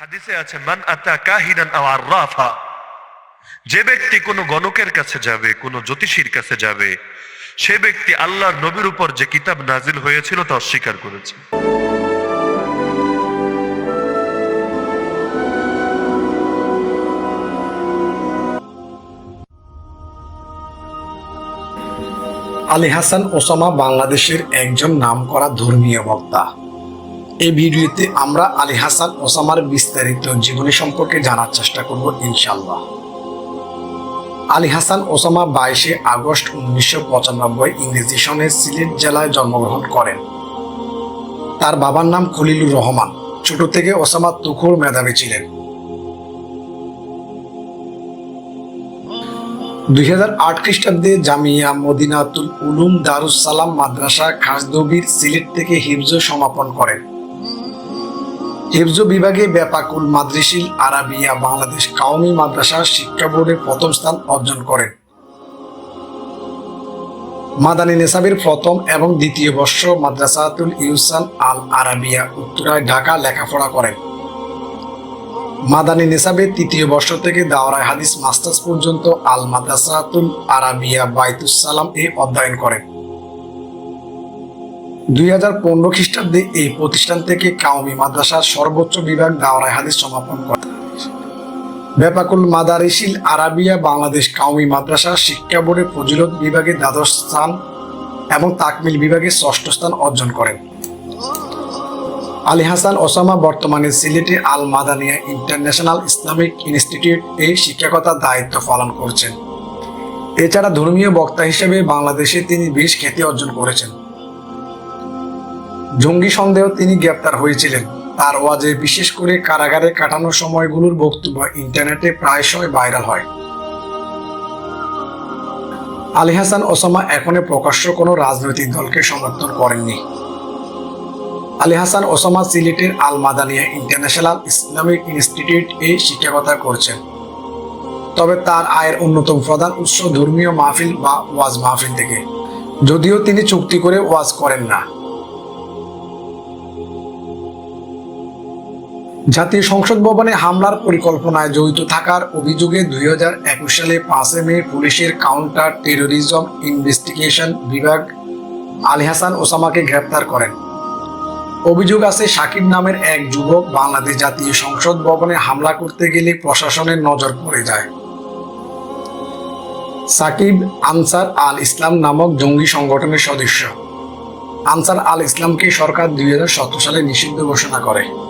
হাদিসে আছে, মান আতা কাহিনান আও আররাফা যে ব্যক্তি কোনো গণকের কাছে যাবে, কোনো জ্যোতিষীর কাছে যাবে, সে ব্যক্তি আল্লাহর নবীর উপর যে কিতাব নাজিল হয়েছিল তা অস্বীকার করেছে। আলী হাসান ওসামা বাংলাদেশের একজন নামকরা ধর্মীয় বক্তা। এই ভিডিওতে আমরা আলী হাসান ওসামার বিস্তারিত জীবনী সম্পর্কে জানার চেষ্টা করব ইনশাল্লাহ আলী হাসান ওসামা বাইশে আগস্ট উনিশশো পঁচানব্বই ইংরেজি সনে সিলেট জেলায় জন্মগ্রহণ করেন। তার বাবার নাম খলিলুর রহমান। ছোট থেকে ওসামা তুখুর মেধাবী ছিলেন। দুই হাজার আট খ্রিস্টাব্দে জামিয়া মদিনাতুল উলুম দারুস সালাম মাদ্রাসা খাসদবির সিলেট থেকে হিফজ সমাপন করেন। হিফজ বিভাগে ব্যাপাকুল মাদ্রিসিল, আরাবিয়া, বাংলাদেশ কাউমি মাদ্রাসা শিক্ষা বোর্ডে প্রথম স্থান অর্জন করেন। মাদানী নেসাবের প্রথম এবং দ্বিতীয় বর্ষ মাদ্রাসাতুল ইউসান আল আরাবিয়া উত্তরায় ঢাকা লেখাপড়া করেন। মাদানী নিসাবে তৃতীয় বর্ষ থেকে দাওরায় হাদিস মাস্টার্স পর্যন্ত আল মাদ্রাসাতুল আরাবিয়া বাইতুস সালাম এ অধ্যয়ন করেন। দুই হাজার পনেরো খ্রিস্টাব্দে এই প্রতিষ্ঠান থেকে কাউমি মাদ্রাসার সর্বোচ্চ বিভাগ দাওরায় হাদিস সমাপন করেন ব্যাপাকুল মাদারিসিল আরাবিয়া বাংলাদেশ কাউমি মাদ্রাসা শিক্ষা বোর্ডে ফজিলত বিভাগে দ্বাদশ স্থান এবং তাকমিল বিভাগে ষষ্ঠ স্থান অর্জন করেন। আলী হাসান ওসামা বর্তমানে সিলেটে Al Madania International Islamic Institute এ শিক্ষকতার দায়িত্ব পালন করছেন। এছাড়া ধর্মীয় বক্তা হিসেবে বাংলাদেশে তিনি বেশ খ্যাতি অর্জন করেছেন। জঙ্গি সন্দেহ তিনি গ্রেপ্তার হয়েছিলেন। তার ওয়াজে বিশেষ করে কারাগারে কাটানোর সময়গুলোর বক্তব্য ইন্টারনেটে প্রায়শই ভাইরাল হয়। আলী হাসান ওসামা এখনও প্রকাশ্য কোনো রাজনৈতিক দলকে সমর্থন করেননি। আলী হাসান ওসামা সিলেটের Al Madania International Islamic Institute এ শিক্ষকতা করছেন। তবে তার আয়ের অন্যতম প্রধান উৎস ধর্মীয় মাহফিল বা ওয়াজ মাহফিল থেকে। যদিও তিনি চুক্তি করে ওয়াজ করেন না। জাতীয় সংসদ ভবনে হামলার পরিকল্পনায় জড়িত থাকার অভিযোগে দুই হাজার একুশ সালে পাঁচে মে পুলিশের কাউন্টার টেরোরিজম ইনভেস্টিগেশন বিভাগ আলী হাসান ওসামাকে গ্রেপ্তার করেন। অভিযোগ আছে, সাকিব নামের এক যুবক বাংলাদেশ জাতীয় সংসদ ভবনে হামলা করতে গেলে প্রশাসনের নজর পড়ে যায়। সাকিব আনসার আল ইসলাম নামক জঙ্গি সংগঠনের সদস্য। আনসার আল ইসলামকে সরকার দুই হাজার সতেরো সালে নিষিদ্ধ ঘোষণা করে।